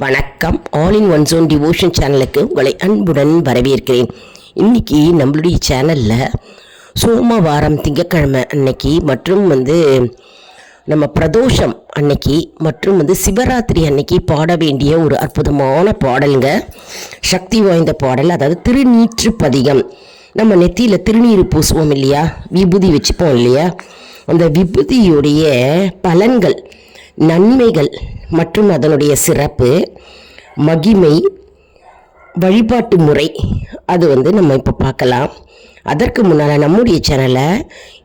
வணக்கம். All in one zone devotion சேனலுக்கு உங்களை அன்புடன் வரவேற்கிறேன். இன்னைக்கு நம்மளுடைய சேனலில் சோமவாரம் திங்கட்கிழமை அன்னைக்கு மற்றும் வந்து நம்ம பிரதோஷம் அன்னைக்கு மற்றும் வந்து சிவராத்திரி அன்னைக்கு பாட வேண்டிய ஒரு அற்புதமான பாடலுங்க. சக்தி வாய்ந்த பாடல் அதாவது திருநீற்று பதிகம். நம்ம நெத்தியில் திருநீர் பூசுவோம் இல்லையா? விபூதி வச்சுப்போம் இல்லையா? அந்த விபூதியுடைய பலன்கள் நன்மைகள் மற்றும் அதனுடைய சிறப்பு மகிமை வழிபாட்டு முறை அது வந்து நம்ம இப்போ பார்க்கலாம். அதற்கு முன்னால் நம்முடைய சேனலை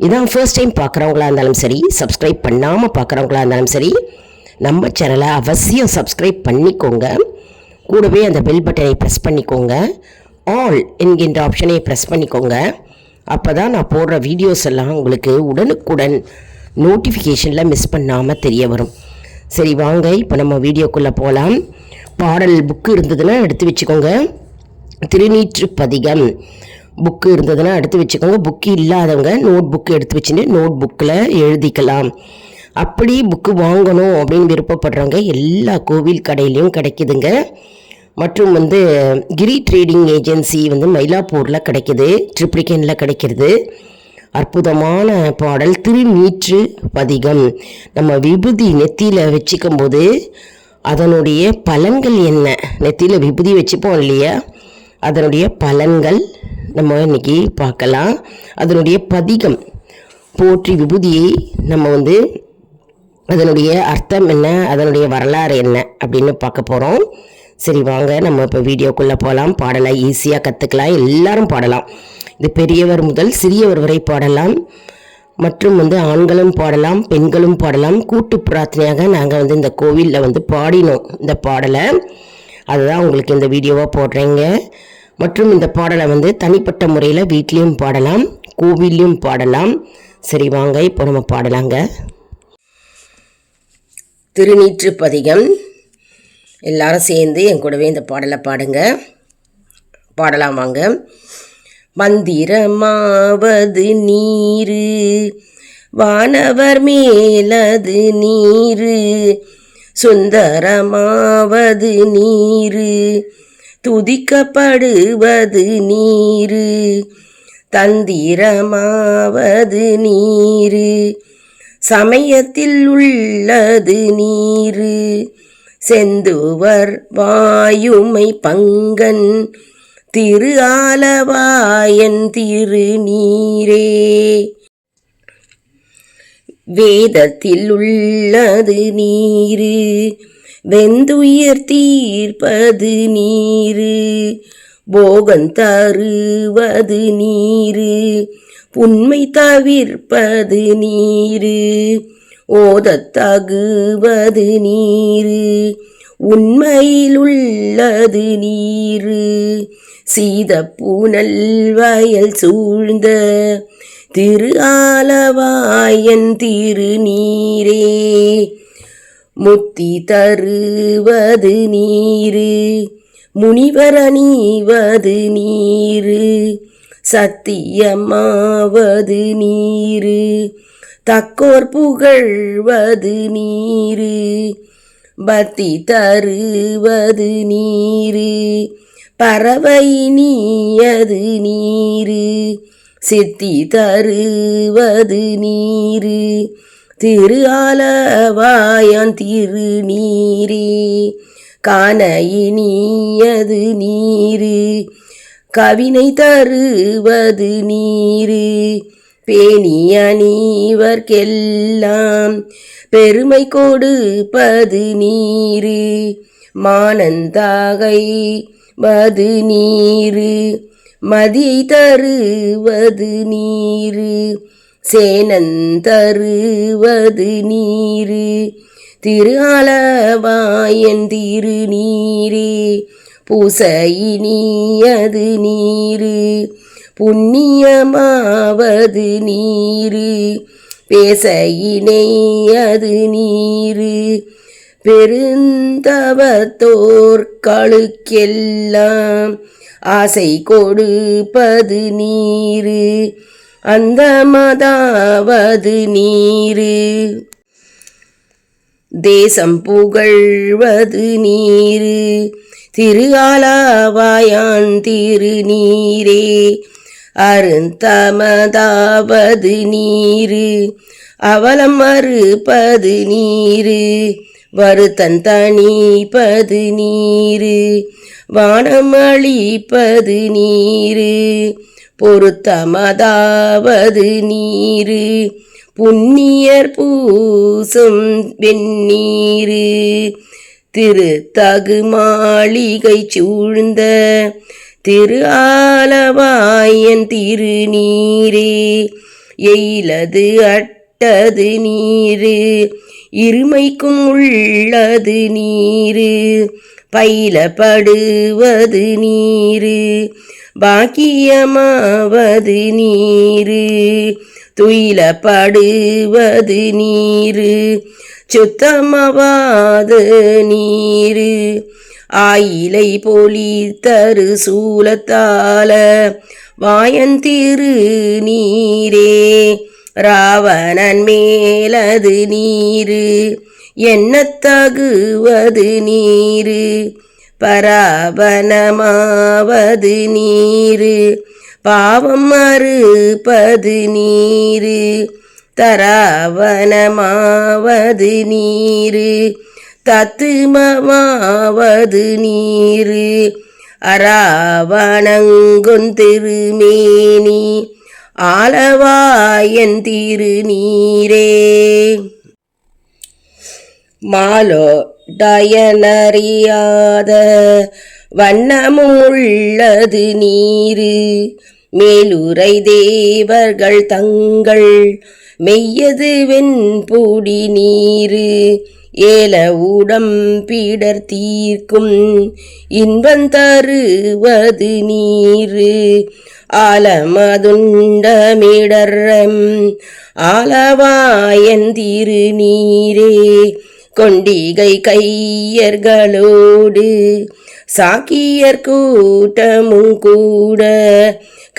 இதான் ஃபர்ஸ்ட் டைம் பார்க்குறவங்களா இருந்தாலும் சரி சப்ஸ்கிரைப் பண்ணாமல் பார்க்குறவங்களா இருந்தாலும் சரி நம்ம சேனலை அவசியம் சப்ஸ்கிரைப் பண்ணிக்கோங்க. கூடவே அந்த பெல் பட்டனை ப்ரெஸ் பண்ணிக்கோங்க. ஆல் என்கின்ற ஆப்ஷனை ப்ரெஸ் பண்ணிக்கோங்க. அப்போ தான் நான் போடுற வீடியோஸ் எல்லாம் உங்களுக்கு உடனுக்குடன் நோட்டிஃபிகேஷனில் மிஸ் பண்ணாமல் தெரிய வரும். சரி வாங்க இப்போ நம்ம வீடியோக்குள்ளே போகலாம் பாடல் புக்கு இருந்ததுன்னா எடுத்து வச்சுக்கோங்க. திருநீற்று பதிகம் புக்கு இருந்ததுன்னா எடுத்து வச்சுக்கோங்க. புக்கு இல்லாதவங்க நோட் புக்கு எடுத்து வச்சுட்டு நோட் புக்கில் எழுதிக்கலாம். அப்படி புக்கு வாங்கணும் அப்படின்னு விருப்பப்படுறவங்க எல்லா கோவில் கடையிலையும் கிடைக்குதுங்க. மற்றும் வந்து கிரி ட்ரேடிங் ஏஜென்சி வந்து மயிலாப்பூரில் கிடைக்குது. ட்ரிப்ளிகனில் கிடைக்கிறது. அற்புதமான பாடல் திருநீற்று பதிகம். நம்ம விபூதி நெத்தியில் வச்சுக்கும் போது அதனுடைய பலன்கள் என்ன? நெத்தியில் விபூதி வச்சுப்போம் இல்லையா? அதனுடைய பலன்கள் நம்ம இன்னைக்கு பார்க்கலாம். அதனுடைய பதிகம் போற்றி விபூதியை நம்ம வந்து அதனுடைய அர்த்தம் என்ன? அதனுடைய வரலாறு என்ன? அப்படின்னு பார்க்க போகிறோம் சரி வாங்க. நம்ம இப்போ வீடியோக்குள்ளே போகலாம் பாடலாம் ஈஸியாக கற்றுக்கலாம் எல்லாரும் பாடலாம். இது பெரியவர் முதல் சிறியவர் வரை பாடலாம். மற்றும் வந்து ஆண்களும் பாடலாம் பெண்களும் பாடலாம். கூட்டு பிரார்த்தனையாக நாங்கள் வந்து இந்த கோவிலில் வந்து பாடினோம் இந்த பாடலை. அதுதான் உங்களுக்கு இந்த வீடியோவாக போடுறேங்க. மற்றும் இந்த பாடலை வந்து தனிப்பட்ட முறையில் வீட்லேயும் பாடலாம் கோவில்லையும் பாடலாம். சரி வாங்க இப்போ நம்ம பாடலாங்க. திருநீற்று பதிகம். எல்லாரும் சேர்ந்து என் கூடவே இந்த பாடலை பாடுங்க. பாடலாம் வாங்க. மந்திரமாவது நீரு வானவர் மேலது நீரு சுந்தரமாவது நீரு துதிக்கப்படுவது நீரு தந்திரமாவது நீரு சமயத்தில் உள்ளது நீரு செந்துவர் வாயுமை பங்கன் திரு ஆலவாயன் திருநீரே வேதத்தில் உள்ளது நீரு வெந்துயர் தீர்ப்பது நீரு போகன் தருவது நீரு புன்மை தவிர்ப்பது நீரு ஓதத் தகுவது நீரு உண்மையில் உள்ளது நீரு. சீத பூனல் வயல் சூழ்ந்த திரு ஆலவாயன் திருநீரே. முத்தி தருவது நீரு முனிவர் அணிவது நீரு சத்தியமாவது நீரு தக்கோர் புகழ்வது நீரு பக்தி தருவது நீரு. பறவை நீயது நீரு சித்தி தருவது நீரு. திரு ஆலவாயான் திருநீரே காண இனியது நீரு. கவினை தருவது நீரு பேணி அணிவர்க்கெல்லாம் பெருமை கொடுப்பது நீரு. மானந்தாகை வது நீரு மதி தருவது நீரு சேனன் தருவது நீரு திரு அளவாயன் திரு நீரே பூசையினியது நீரு புண்ணியமாவது நீரு பேசையினையது நீரு பெருந்தவத்தோர்களுக்கெல்லாம் ஆசை கொடுப்பது நீரு. அந்த மதாவது நீரு. தேசம் புகழ்வது நீரு. திரு ஆலாவாயான் திரு நீரே. அருந்தமதாவது நீரு. அவலம் மறுப்பது நீரு. வருத்தன் தனிப்பது நீரு. வானமளிப்பது நீரு. பொருத்தமதாவது நீரு. புண்ணியர் பூசும் வெந்நீரு. திரு தகு மாளிகை சூழ்ந்த திரு ஆலவாயன் திருநீரே. எயிலது அட்டது நீரு. இருமைக்கும் உள்ளது நீரு பயிலப்படுவது நீரு பாக்கியமாவது நீரு துயிலப்படுவது நீரு சுத்தமவாது நீரு. ஆயிலை பொலி தரு சூலத்தால வாயந்திரு நீரே ராவணன் மேலது நீரு என்ன தகுவது நீரு? பராபனமாவது நீரு பாவம் மறுப்பது நீரு? தராவனமாவது நீரு தத்துமமாவது நீரு? அராவணங்குந்திருமேனி ஆலவாயன் திருநீரே மாலோ டயனறியாத வண்ணமும் உள்ளது நீரு. மேலுரை தேவர்கள் தங்கள் மெய்யது வெண்புடி நீரு. ஏல ஊடம் பீடர் தீர்க்கும் இன்பம் தருவது நீரு. ஆலமதுண்டமிடரம் ஆலவாயன் திருநீரே கொண்டிகை கையர்களோடு சாக்கியர் கூட்டமும் கூட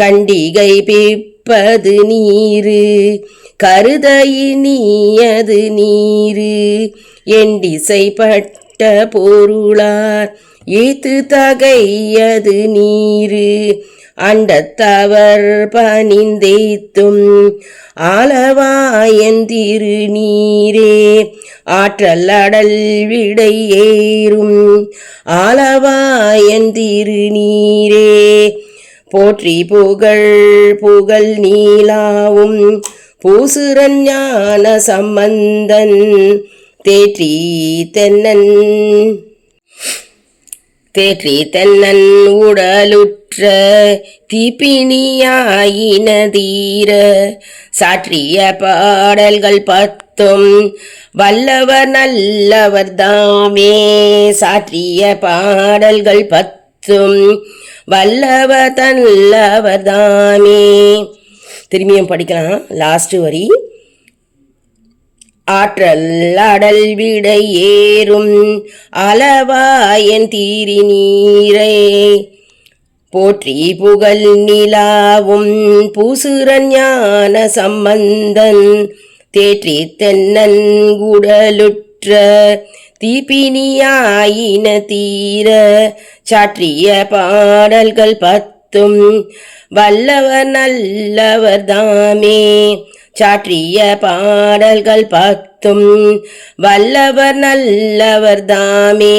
கண்டிகை பிப்பது நீரு. கருதையினியது நீரு. எண்டிசைப்பட்ட பொருளார். ஈத்து தகையது நீரு. அண்டத்தவர் பணிந்தேத்தும் ஆலவாயந்திரு நீரே. ஆற்றல் அடல் விடை ஏறும் ஆலவாயந்திரு நீரே. போற்றி புகழ் புகழ் நீலாவும் பூசுரஞ்ஞான சம்பந்தன் தேற்றி தென்னன் தேற்றி தென்னன் உடலுற்ற தீப்பினியாயின தீர சாற்றிய பாடல்கள் பத்தும் வல்லவர் நல்லவர் தாமே. சாற்றிய பாடல்கள் பத்தும் வல்லவர் தல்லவர் தாமே. திரும்பியும் படிக்கலாம் லாஸ்ட் வரி. ஆற்றல் அடல் விடை ஏறும் அளவாயன் தீரி நீரே போற்றி புகழ் நிலாவும் பூசுரன் ஞான சம்பந்தன். தேற்றி தென்னன் குடலுற்ற தீபினியாயின தீர. சாற்றிய பாடல்கள் பத்தும் வல்லவர் நல்லவர் தாமே. சாற்றிய பாடல்கள் பத்தும். வல்லவர் நல்லவர் தாமே.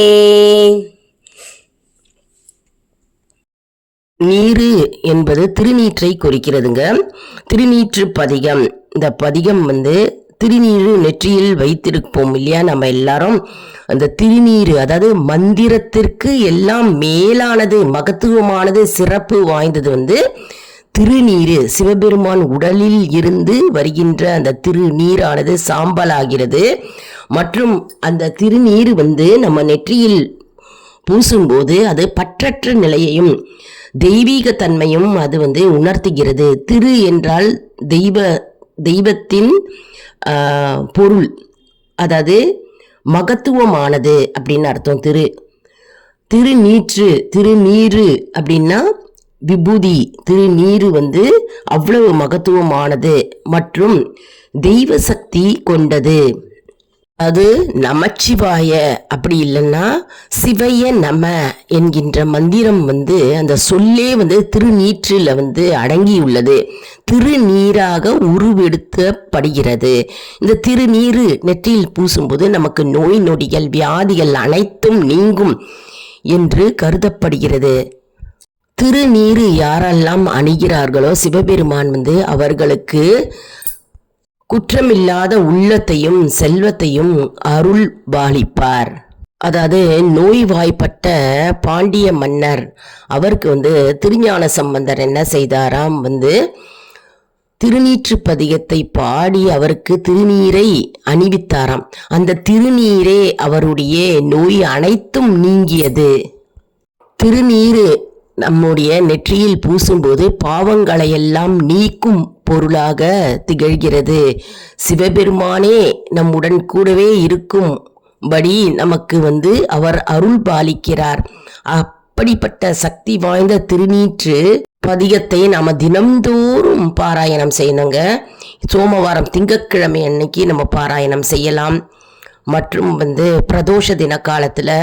நீரு என்பது திருநீற்றை குறிக்கிறதுங்க. திருநீற்று பதிகம். இந்த பதிகம் வந்து திருநீரு நெற்றியில் வைத்திருப்போம் இல்லையா நம்ம எல்லாரும்? அந்த திருநீரு அதாவது மந்திரத்திற்கு எல்லாம் மேலானது மகத்துவமானது சிறப்பு வாய்ந்தது வந்து திருநீர். சிவபெருமான் உடலில் இருந்து வருகின்ற அந்த திருநீரானது சாம்பலாகிறது. மற்றும் அந்த திருநீர் வந்து நம்ம நெற்றியில் பூசும்போது அது பற்றற்ற நிலையையும் தெய்வீக தன்மையும் அது வந்து உணர்த்துகிறது. திரு என்றால் தெய்வ தெய்வத்தின் பொருள். அதாவது மகத்துவமானது அப்படின்னு அர்த்தம். திரு. திருநீற்று திருநீரு அப்படின்னா விபூதி திருநீர் வந்து அவ்வளவு மகத்துவமானது மற்றும் தெய்வ சக்தி கொண்டது. அது நமச்சிவாய. அப்படி இல்லைன்னா சிவைய நம என்கின்ற மந்திரம் வந்து அந்த சொல்லே வந்து திருநீற்றில் வந்து அடங்கியுள்ளது. திருநீராக உருவெடுத்தப்படுகிறது. இந்த திருநீரு நெற்றியில் பூசும்போது நமக்கு நோய் நொடிகள் வியாதிகள் அனைத்தும் நீங்கும் என்று கருதப்படுகிறது. திருநீரு யாரெல்லாம் அணிகிறார்களோ சிவபெருமான் வந்து அவர்களுக்கு குற்றமில்லாத உள்ளத்தையும் செல்வத்தையும் அருள் பாலிப்பார். அதாவது நோய்வாய்ப்பட்ட பாண்டிய மன்னர் அவருக்கு வந்து திருஞான சம்பந்தர் என்ன செய்தாராம் வந்து திருநீற்று பதிகத்தை பாடி அவருக்கு திருநீரை அணிவித்தாராம். அந்த திருநீரே அவருடைய நோய் அனைத்தும் நீங்கியது. திருநீரு நம்முடைய நெற்றியில் பூசும்போது பாவங்களையெல்லாம் நீக்கும் பொருளாக திகழ்கிறது. சிவபெருமானே நம்முடன் கூடவே இருக்கும்படி நமக்கு வந்து அவர் அருள் பாலிக்கிறார். அப்படிப்பட்ட சக்தி வாய்ந்த திருநீற்று பதிகத்தை நாம் தினம்தோறும் பாராயணம் செய்யணுங்க. சோமவாரம் திங்கட்கிழமை அன்னைக்கு நம்ம பாராயணம் செய்யலாம். மற்றும் வந்து பிரதோஷ தின காலத்தில்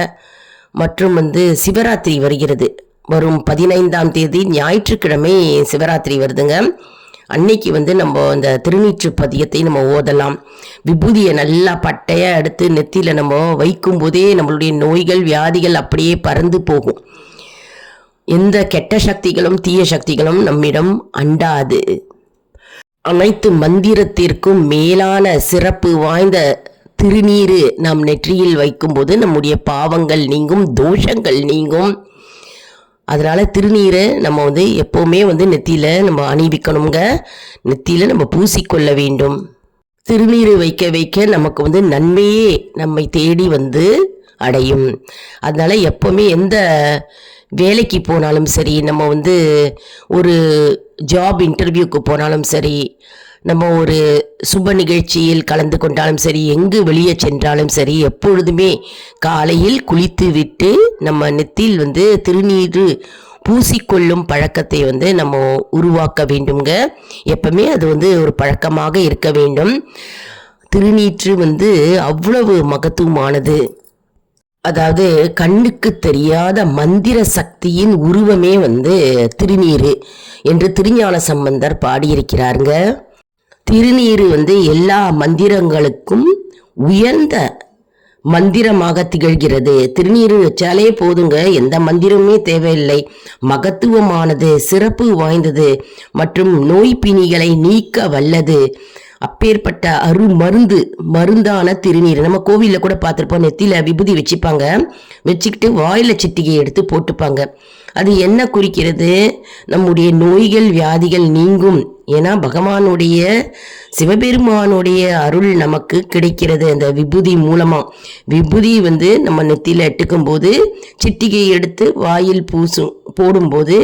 மற்றும் வந்து சிவராத்திரி வருகிறது. வரும் பதினைந்தாம் தேதி ஞாயிற்றுக்கிழமை சிவராத்திரி வருதுங்க. அன்னைக்கு வந்து நம்ம அந்த திருநீற்று பதியத்தை நம்ம ஓதலாம். விபூதியை நல்லா பட்டையாக எடுத்து நெத்தியில் நம்ம வைக்கும் போதே நம்மளுடைய நோய்கள் வியாதிகள் அப்படியே பறந்து போகும். எந்த கெட்ட சக்திகளும் தீய சக்திகளும் நம்மிடம் அண்டாது. அனைத்து மந்திரத்திற்கும் மேலான சிறப்பு வாய்ந்த திருநீரு நாம் நெற்றியில் வைக்கும்போது நம்முடைய பாவங்கள் நீங்கும் தோஷங்கள் நீங்கும். அதனால் திருநீரை நம்ம வந்து எப்போவுமே வந்து நெத்தியில் நம்ம அணிவிக்கணுங்க. நெத்தியில் நம்ம பூசிக்கொள்ள வேண்டும். திருநீரை வைக்க வைக்க நமக்கு வந்து நன்மையே நம்மை தேடி வந்து அடையும். அதனால் எப்போவுமே எந்த வேலைக்கு போனாலும் சரி நம்ம வந்து ஒரு ஜாப் இன்டர்வியூக்கு போனாலும் சரி நம்ம ஒரு சுப நிகழ்ச்சியில் கலந்து கொண்டாலும் சரி எங்கு வெளியே சென்றாலும் சரி எப்பொழுதுமே காலையில் குளித்து விட்டு நம்ம நெத்தியில் வந்து திருநீர் பூசிக்கொள்ளும் பழக்கத்தை வந்து நம்ம உருவாக்க வேண்டுங்க எப்பவுமே அது வந்து ஒரு பழக்கமாக இருக்க வேண்டும். திருநீற்று வந்து அவ்வளவு மகத்துவமானது. அதாவது கண்ணுக்கு தெரியாத மந்திர சக்தியின் உருவமே வந்து திருநீர் என்று திருஞான சம்பந்தர் பாடியிருக்கிறாருங்க. திருநீர் வந்து எல்லா மந்திரங்களுக்கும் உயர்ந்த மந்திரமாக திகழ்கிறது. திருநீர் வச்சாலே போதுங்க. எந்த மந்திரமுமே தேவையில்லை. மகத்துவமானது சிறப்பு வாய்ந்தது மற்றும் நோய் பிணிகளை நீக்க வல்லது. அப்பேற்பட்ட அரு மருந்து மருந்தான திருநீர். நம்ம கோவிலில் கூட பார்த்துருப்போம். நெத்தியில் விபூதி வச்சுப்பாங்க. வச்சுக்கிட்டு வாயில் சிட்டிகை எடுத்து போட்டுப்பாங்க. அது என்ன குறிக்கிறது? நம்முடைய நோய்கள் வியாதிகள் நீங்கும். ஏன்னா பகவானுடைய சிவபெருமானுடைய அருள் நமக்கு கிடைக்கிறது. அந்த விபூதி மூலமா. விபூதி வந்து நம்ம நெத்தியில் எட்டுக்கும் போது சிட்டிகை எடுத்து வாயில் பூசும் போடும்போது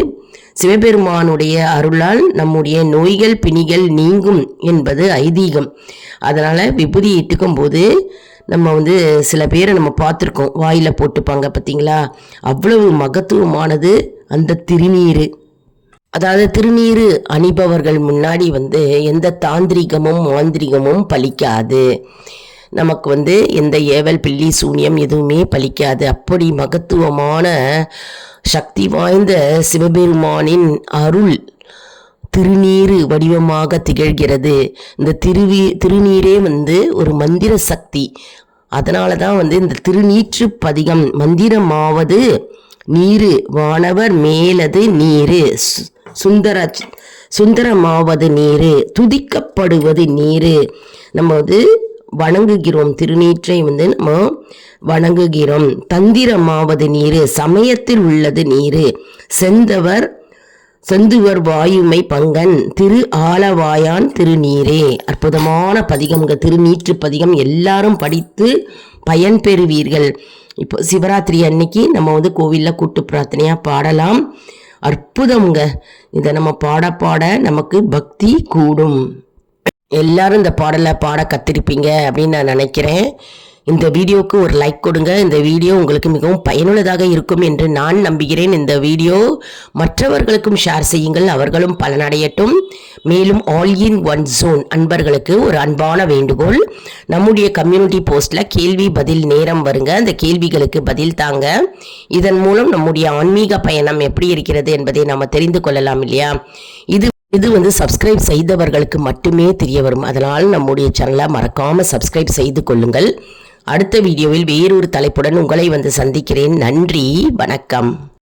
சிவபெருமானுடைய அருளால் நம்முடைய நோய்கள் பிணிகள் நீங்கும் என்பது ஐதீகம். அதனால் விபூதி இட்டுக்கும் போது நம்ம வந்து சில பேரை நம்ம பார்த்துருக்கோம். வாயில் போட்டுப்பாங்க பார்த்தீங்களா? அவ்வளவு மகத்துவமானது அந்த திருநீர். அதாவது திருநீர் அணிபவர்கள் முன்னாடி வந்து எந்த தாந்திரிகமும் மாந்திரிகமும் பலிக்காது. நமக்கு வந்து எந்த ஏவல் பில்லி சூன்யம் எதுவுமே பலிக்காது. அப்படி மகத்துவமான சக்தி வாய்ந்த சிவபெருமானின் அருள் திருநீரு வடிவமாக திகழ்கிறது. இந்த திருவி திருநீரே வந்து ஒரு மந்திர சக்தி. அதனால தான் வந்து இந்த திருநீற்று பதிகம் மந்திரமாவது நீரு வானவர் மேலது நீரு சு- சுந்தர சுந்தரமாவது நீரு துதிக்கப்படுவது நீரு. நம்ம வந்து வணங்குகிறோம் திருநீற்றை வந்து நம்ம வணங்குகிறோம். தந்திரமாவது நீரு சமயத்தில் உள்ளது நீரு. செந்தவர் செந்துவர் வாயுமை பங்கன் திரு ஆலவாயான் திருநீரே. அற்புதமான பதிகம்ங்க திருநீற்று பதிகம் எல்லாரும் படித்து பயன் பெறுவீர்கள். இப்போ சிவராத்திரி அன்னைக்கு நம்ம வந்து கோவிலில் கூட்டு பிரார்த்தனையாக பாடலாம். அற்புதம்ங்க இதை நம்ம பாட பாட நமக்கு பக்தி கூடும். எல்லாரும் இந்த பாடலை பாட கத்திருப்பீங்க அப்படின்னு நான் நினைக்கிறேன். இந்த வீடியோவுக்கு ஒரு லைக் கொடுங்க. இந்த வீடியோ உங்களுக்கு மிகவும் பயனுள்ளதாக இருக்கும் என்று நான் நம்புகிறேன். இந்த வீடியோ மற்றவர்களுக்கும் ஷேர் செய்யுங்கள். அவர்களும் பலனடையட்டும். மேலும் ஆல் இன் ஒன் ஜோன் அன்பர்களுக்கு ஒரு அன்பான வேண்டுகோள். நம்முடைய கம்யூனிட்டி போஸ்ட்டில் கேள்வி பதில் நேரம் வருங்க. அந்த கேள்விகளுக்கு பதில் தாங்க. இதன் மூலம் நம்முடைய ஆன்மீக பயணம் எப்படி இருக்கிறது என்பதை நாம் தெரிந்து கொள்ளலாம் இல்லையா? இது இது வந்து சப்ஸ்கிரைப் செய்தவர்களுக்கு மட்டுமே தெரிய வரும். அதனால் நம்முடைய சேனலை மறக்காமல் சப்ஸ்கிரைப் செய்து கொள்ளுங்கள். அடுத்த வீடியோவில் வேறொரு தலைப்புடன் உங்களை வந்து சந்திக்கிறேன். நன்றி வணக்கம்.